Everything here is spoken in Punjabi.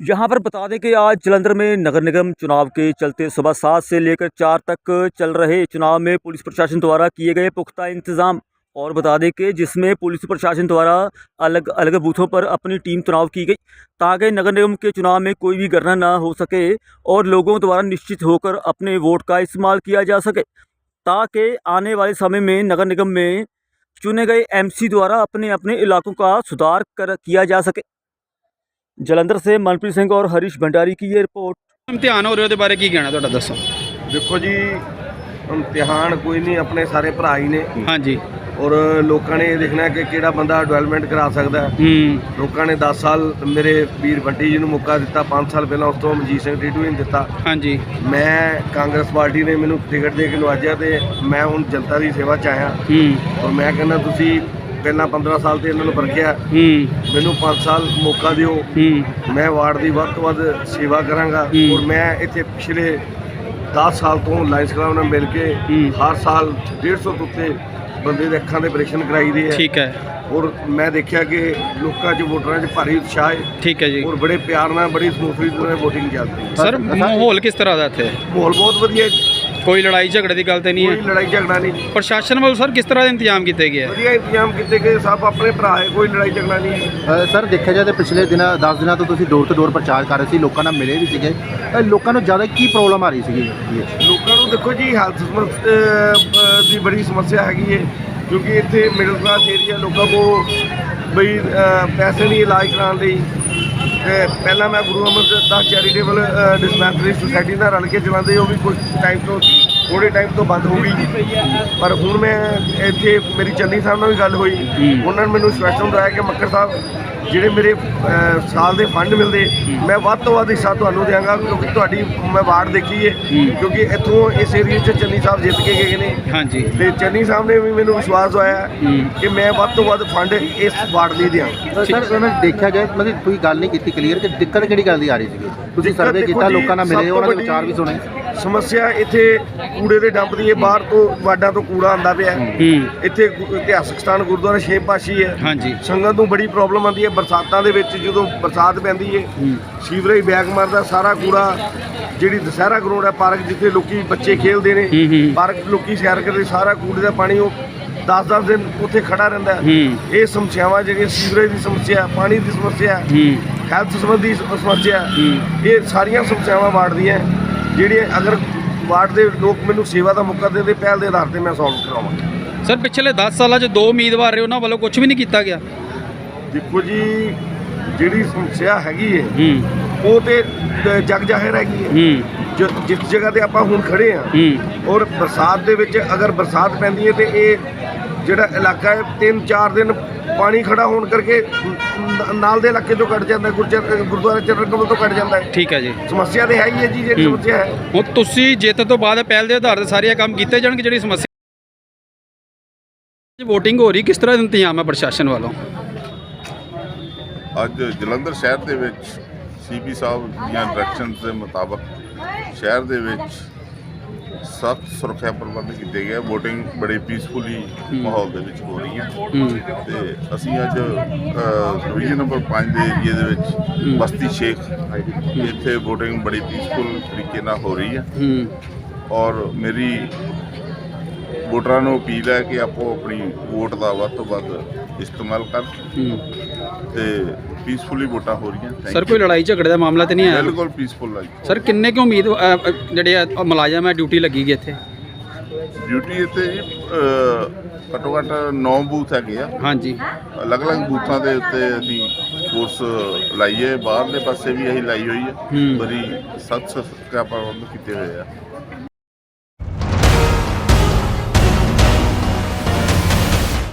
यहाँ पर बता दें कि आज जलंधर में नगर निगम चुनाव के चलते सुबह सात से लेकर चार तक चल रहे चुनाव में पुलिस प्रशासन द्वारा किए गए पुख्ता इंतज़ाम। और बता दें कि जिसमें पुलिस प्रशासन द्वारा अलग अलग बूथों पर अपनी टीम चुनाव की गई, ताकि नगर निगम के चुनाव में कोई भी गणना न हो सके और लोगों द्वारा निश्चित होकर अपने वोट का इस्तेमाल किया जा सके, ताकि आने वाले समय में नगर निगम में चुने गए एमसी द्वारा अपने अपने इलाकों का सुधार कर, किया जा सके। ਜਲੰਧਰ ਸੇ ਮਨਪ੍ਰੀਤ ਸਿੰਘ ਔਰ ਹਰੀਸ਼ ਭੰਡਾਰੀ की ये रिपोर्ट ਇਮਤਿਹਾਨ ਹੋ ਰਿਹਾ ਉਹਦੇ ਬਾਰੇ ਕੀ ਕਹਿਣਾ ਤੁਹਾਡਾ ਦੱਸੋ ਦੇਖੋ ਜੀ ਇਮਤਿਹਾਨ ਕੋਈ ਨਹੀਂ ਆਪਣੇ ਸਾਰੇ ਭਰਾ ਹੀ ਨੇ ਹਾਂਜੀ ਔਰ ਲੋਕਾਂ ਨੇ ਇਹ ਦੇਖਣਾ ਕਿ ਕਿਹੜਾ ਬੰਦਾ ਡਿਵੈਲਪਮੈਂਟ ਕਰਾ ਸਕਦਾ ਹੈ ਹੂੰ ਲੋਕਾਂ ਨੇ 10 ਸਾਲ ਮੇਰੇ ਵੀਰ ਬੰਟੀ ਜੀ ਨੂੰ ਮੌਕਾ ਦਿੱਤਾ 5 ਸਾਲ ਪਹਿਲਾਂ ਉਸ ਤੋਂ ਮਨਜੀਤ ਸਿੰਘ ਟੀਟੂ ਜੀ ਨੂੰ ਦਿੱਤਾ ਹਾਂਜੀ ਮੈਂ ਕਾਂਗਰਸ ਪਾਰਟੀ ਨੇ ਮੈਨੂੰ ਟਿਕਟ ਦੇ ਕੇ ਨਵਾਜਿਆ ਤੇ ਮੈਂ ਹੁਣ ਜਨਤਾ ਦੀ ਸੇਵਾ 'ਚ ਆਇਆ ਹੂੰ ਔਰ ਮੈਂ ਕਹਿੰਦਾ ਤੁਸੀਂ ਪਹਿਲਾਂ 15 ਸਾਲ ਤੇ ਇਹਨਾਂ ਨੂੰ ਪਰਖਿਆ। ਹੂੰ। ਮੈਨੂੰ 5 ਸਾਲ ਮੌਕਾ ਦਿਓ। ਹੂੰ। ਮੈਂ ਵਾਰਡ ਦੀ ਵੱਧ ਤੋਂ ਵੱਧ ਸੇਵਾ ਕਰਾਂਗਾ। ਹੂੰ। ਔਰ ਮੈਂ ਇੱਥੇ ਪਿਛਲੇ 10 ਸਾਲ ਤੋਂ ਲਾਇੰਸ ਕਲੱਬ ਨਾਲ ਮਿਲ ਕੇ ਹੂੰ। ਹਰ ਸਾਲ 150 ਤੋਂ ਉੱਤੇ ਬੰਦੇ ਦੇ ਅੱਖਾਂ ਦੇ ਆਪਰੇਸ਼ਨ ਕਰਾਈਦੇ ਆ ਠੀਕ ਹੈ। ਔਰ ਮੈਂ ਦੇਖਿਆ ਕਿ ਲੋਕਾਂ 'ਚ ਵੋਟਰਾਂ 'ਚ ਭਾਰੀ ਉਤਸ਼ਾਹ ਹੈ। ਠੀਕ ਹੈ ਜੀ। ਔਰ ਬੜੇ ਪਿਆਰ ਨਾਲ ਬੜੀ ਸਮੂਥਲੀ ਨਾਲ VOTING ਚੱਲਦੀ ਹੈ। ਸਰ ਮਾਹੌਲ ਕਿਸ ਤਰ੍ਹਾਂ ਦਾ ਇੱਥੇ? ਮਾਹੌਲ ਬਹੁਤ ਵਧੀਆ ਹੈ। ਜੀ। ਕੋਈ ਲੜਾਈ ਝਗੜੇ ਦੀ ਗੱਲ ਤੇ ਨਹੀਂ ਕੋਈ ਹੈ ਲੜਾਈ ਝਗੜਾ ਨਹੀਂ। ਪ੍ਰਸ਼ਾਸਨ ਵੱਲੋਂ ਸਰ ਕਿਸ ਤਰ੍ਹਾਂ ਦੇ ਇੰਤਜ਼ਾਮ ਕੀਤੇ ਗਏ ਆ ਵਧੀਆ ਇੰਤਜ਼ਾਮ ਕੀਤੇ ਗਏ ਸਭ ਆਪਣੇ ਭਰਾ ਹੈ ਕੋਈ ਲੜਾਈ ਝਗੜਾ ਨਹੀਂ ਹੈ। ਅ, ਸਰ ਦੇਖਿਆ ਜਾਏ ਤਾਂ ਪਿਛਲੇ ਦਿਨਾਂ 10 ਦਿਨਾਂ ਤੋਂ ਤੁਸੀਂ ਡੋਰ ਟੂ ਡੋਰ ਪ੍ਰਚਾਰ ਕਰ ਰਹੇ ਸੀ ਲੋਕਾਂ ਨਾਲ ਮਿਲੇ ਵੀ ਸੀਗੇ। ਅ, ਲੋਕਾਂ ਨੂੰ ਜ਼ਿਆਦਾ ਕੀ ਪ੍ਰੋਬਲਮ ਆ ਰਹੀ ਸੀਗੀ? ਲੋਕਾਂ ਨੂੰ ਦੇਖੋ ਜੀ ਹੈਲਥ ਦੀ ਬੜੀ ਸਮੱਸਿਆ ਹੈਗੀ ਹੈ ਕਿਉਂਕਿ ਇੱਥੇ ਮਿਡਲ ਕਲਾਸ ਏਰੀਆ ਲੋਕਾਂ ਕੋ ਬਈ ਅਹ, ਪੈਸੇ ਨਹੀਂ ਇਲਾਜ ਕਰਾਉਣ ਲਈ। ਤੇ ਪਹਿਲਾਂ ਮੈਂ Guru Amardas charitable dispensary society ਨਾਲ ਰਲ ਕੇ ਚਲਾਉਂਦੇ ਉਹ ਵੀ ਕੁਝ ਟਾਈਮ ਤੋਂ ਥੋੜੇ ਟਾਈਮ ਤੋਂ ਬੰਦ ਹੋ ਗਈ। ਪਰ ਹੁਣ ਮੈਂ ਇੱਥੇ ਮੇਰੀ ਚੰਨੀ ਸਾਹਿਬ ਨਾਲ ਵੀ ਗੱਲ ਹੋਈ। ਉਹਨਾਂ ਨੇ ਮੈਨੂੰ ਸਪੈਸ਼ਲ ਦਵਾਇਆ ਕਿ ਮੱਕਰ ਸਾਹਿਬ ਜਿਹੜੇ ਮੇਰੇ ਸਾਲ ਦੇ ਫੰਡ ਮਿਲਦੇ ਮੈਂ ਵੱਧ ਤੋਂ ਵੱਧ ਹਿੱਸਾ ਤੁਹਾਨੂੰ ਦਿਆਂਗਾ ਕਿਉਂਕਿ ਤੁਹਾਡੀ ਮੈਂ ਵਾਰਡ ਦੇਖੀ ਹੈ। ਕਿਉਂਕਿ ਇੱਥੋਂ ਇਸ ਏਰੀਏ 'ਚ ਚੰਨੀ ਸਾਹਿਬ ਜਿੱਤ ਕੇ ਗਏ ਨੇ। ਹਾਂਜੀ। ਤੇ ਚੰਨੀ ਸਾਹਿਬ ਨੇ ਵੀ ਮੈਨੂੰ ਵਿਸ਼ਵਾਸ ਦਵਾਇਆ ਕਿ ਮੈਂ ਵੱਧ ਤੋਂ ਵੱਧ ਫੰਡ ਇਸ ਵਾਰਡ ਲਈ ਦਿਆਂ। ਸਰ ਉਹਨਾਂ ਦੇਖਿਆ ਜਾਏ ਮਤਲਬ ਕੋਈ ਗੱਲ ਨਹੀਂ ਕੀਤੀ ਕਲੀਅਰ ਕਿ ਦਿੱਕਤ ਕਿਹੜੀ ਗੱਲ ਦੀ ਆ ਰਹੀ ਸੀਗੀ? ਤੁਸੀਂ ਸਰਵੇ ਕੀਤਾ ਲੋਕਾਂ ਨਾਲ ਮਿਲੇ ਉਹਨਾਂ ਦੇ ਵਿਚਾਰ ਵੀ ਸੁਣੇ। ਸਮੱਸਿਆ ਇੱਥੇ ਕੂੜੇ ਦੇ ਡੰਪ ਦੀ ਹੈ ਬਾਹਰ ਤੋਂ ਵਾਰਡਾਂ ਤੋਂ ਕੂੜਾ ਆਉਂਦਾ ਪਿਆ ਹੈ। ਹੂੰ। ਇੱਥੇ ਗੁ- ਇਤਿਹਾਸਕ ਸਥਾਨ ਗੁਰਦੁਆਰਾ ਛੇ ਪਾਸ਼ੀ ਹੈ। ਹਾਂਜੀ। ਸੰਗਤ ਨੂੰ ਬੜੀ ਪ੍ਰੋਬਲਮ ਆਉਂਦੀ ਹੈ ਬਰਸਾਤਾਂ ਦੇ ਵਿੱਚ ਜਦੋਂ ਬਰਸਾਤ ਪੈਂਦੀ ਹੈ ਸੀਵਰੇਜ ਬੈਗ ਮਾਰਦਾ ਸਾਰਾ ਕੂੜਾ ਜਿਹੜੀ ਦਸਹਿਰਾ ਗਰਾਊਂਡ ਹੈ ਪਾਰਕ ਜਿੱਥੇ ਲੋਕੀ ਬੱਚੇ ਖੇਡਦੇ ਹੂੰ, ਨੇ ਹੂੰ। ਪਾਰਕ ਲੋਕੀ ਸੈਰ ਕਰਦੇ ਸਾਰਾ ਕੂੜੇ ਦਾ ਪਾਣੀ ਉਹ 10-10 ਦਿਨ ਉੱਥੇ ਖੜਾ ਰਹਿੰਦਾ ਹੈ। ਹੂੰ। ਇਹ ਸਮੱਸਿਆਵਾਂ ਜਿਹੜੀਆਂ ਸੀਵਰੇਜ ਦੀ ਸਮੱਸਿਆ ਪਾਣੀ ਦੀ ਸਮੱਸਿਆ ਹੂੰ। ਹੈਲਥ ਸੰਬੰਧੀ ਸਮੱਸਿਆ ਹੂੰ। ਇਹ ਸਾਰੀਆਂ ਸਮੱਸਿਆਵਾਂ ਵਾਰਡ ਦੀਆਂ ਜਿਹੜੀਆਂ ਅਗਰ ਵਾਰਡ ਦੇ ਲੋਕ ਮੈਨੂੰ ਸੇਵਾ ਦਾ ਮੌਕਾ ਦਿੰਦੇ ਪਹਿਲ ਦੇ ਆਧਾਰ ਤੇ ਮੈਂ ਸੋਲਵ ਕਰਾਵਾਂਗਾ ਸਰ ਪਿਛਲੇ 10 ਸਾਲਾਂ 'ਚ ਦੋ ਉਮੀਦਵਾਰ ਰਹੇ ਉਹਨਾਂ ਵੱਲੋਂ ਕੁਝ ਵੀ ਨਹੀਂ ਕੀਤਾ ਗਿਆ? ਦੇਖੋ ਜੀ ਜਿਹੜੀ ਸਮੱਸਿਆ ਹੈਗੀ ਹੈ ਹੂੰ। ਉਹ ਤੇ ਜ- ਜਗ ਜ਼ਾਹਿਰ ਹੈਗੀ ਹੈ ਹੂੰ। ਜ- ਜਿਸ ਜਗ੍ਹਾ ਤੇ ਆਪਾਂ ਹੁਣ ਖੜੇ ਆ ਹੂੰ। ਔਰ ਬਰਸਾਤ ਦੇ ਵਿੱਚ ਅਗਰ ਬਰਸਾਤ ਪੈਂਦੀ ਹੈ ਤੇ ਇਹ ਜਿਹੜਾ ਇਲਾਕਾ ਹੈ ਤਿੰਨ ਚਾਰ ਦਿਨ ਪਾਣੀ ਖੜਾ ਹੋਣ ਕਰਕੇ ਨਾਲ ਦੇ ਇਲਾਕੇ ਤੋਂ ਕੱਟ ਜਾਂਦਾ ਗੁਰਦੁਆਰਾ ਚਰਨ ਕਮਲ ਤੋਂ ਕੱਟ ਜਾਂਦਾ ਹੈ। ਠੀਕ ਹੈ ਜੀ। ਸਮੱਸਿਆ ਤੇ ਹੈ ਹੀ ਹੈ ਜੀ ਜਿਹੜੀ। ਸਮੱਸਿਆ ਹੈ। ਹੁਣ ਤੁਸੀਂ ਜਿੱਤ ਤੋਂ ਬਾਅਦ ਪਹਿਲ ਦੇ ਆਧਾਰ ਤੇ ਸਾਰੇ ਕੰਮ ਕੀਤੇ ਜਾਣਗੇ ਜਿਹੜੀ ਸਮੱਸਿਆ ਵੋਟਿੰਗ ਹੋ ਰਹੀ ਕਿਸ ਤਰ੍ਹਾਂ ਦਾ ਇੰਤਜ਼ਾਮ ਹੈ ਪ੍ਰਸ਼ਾਸਨ ਵੱਲੋਂ? ਅੱਜ ਜਲੰਧਰ ਸ਼ਹਿਰ ਦੇ ਵਿੱਚ ਸੀਪੀ ਸਾਹਿਬ ਦੀਆਂ ਡਾਇਰੈਕਸ਼ਨਸ ਦੇ ਮੁਤਾਬਕ ਸ਼ਹਿਰ ਦੇ ਵਿੱਚ ਸਖਤ ਸੁਰੱਖਿਆ ਪ੍ਰਬੰਧ ਕੀਤੇ ਗਏ। VOTING ਬੜੇ ਪੀਸਫੁਲੀ ਮਾਹੌਲ ਦੇ ਵਿੱਚ ਹੋ ਰਹੀ ਹੈ। ਤੇ ਅਸੀਂ ਅੱਜ ਡਿਵੀਜ਼ਨ ਨੰਬਰ 5 ਦੇ ਏਰੀਏ ਦੇ ਵਿੱਚ ਬਸਤੀ ਸ਼ੇਖ ਇੱਥੇ VOTING ਬੜੀ ਪੀਸਫੁਲ ਤਰੀਕੇ ਨਾਲ ਹੋ ਰਹੀ ਹੈ। ਔਰ ਮੇਰੀ ਵੋਟਰਾਂ ਨੂੰ ਅਪੀਲ ਹੈ ਕਿ ਆਪੋ ਆਪਣੀ ਵੋਟ ਦਾ ਵੱਧ ਤੋਂ ਵੱਧ ਇਸਤੇਮਾਲ ਕਰਨ। ਤੇ ਪੀਸਫੁਲੀ ਵੋਟਾਂ ਹੋ ਰਹੀਆਂ ਸਰ. ਕੋਈ ਲੜਾਈ ਝਗੜੇ ਦਾ ਮਾਮਲਾ ਤੇ ਨਹੀਂ ਆਇਆ? ਬਿਲਕੁਲ ਪੀਸਫੁਲ ਹੈ ਸਰ ਕਿੰਨੇ ਕੁ ਉਮੀਦ ਜਿਹੜੇ ਆ ਮੁਲਾਜ਼ਮ ਹੈ ਡਿਊਟੀ ਲੱਗੀ ਗਈ ਇੱਥੇ? ਡਿਊਟੀ ਇੱਥੇ ਜੀ ਅਹ, ਘੱਟੋ ਘੱਟ 9 ਬੂਥ ਹੈਗੇ ਆ। ਹਾਂਜੀ। ਅਲੱਗ-ਅਲੱਗ ਬੂਥਾਂ ਦੇ ਉੱਤੇ ਅਸੀਂ ਫੋਰਸ ਲਾਈਏ ਬਾਹਰਲੇ ਪਾਸੇ ਵੀ ਅਸੀਂ ਲਾਈ ਹੋਈ ਹੈ। ਹੂੰ। ਬੜੀ ਸਖਤ ਸੁਰੱਖਿਆ ਪ੍ਰਬੰਧ ਕੀਤੇ ਹੋਏ ਆ।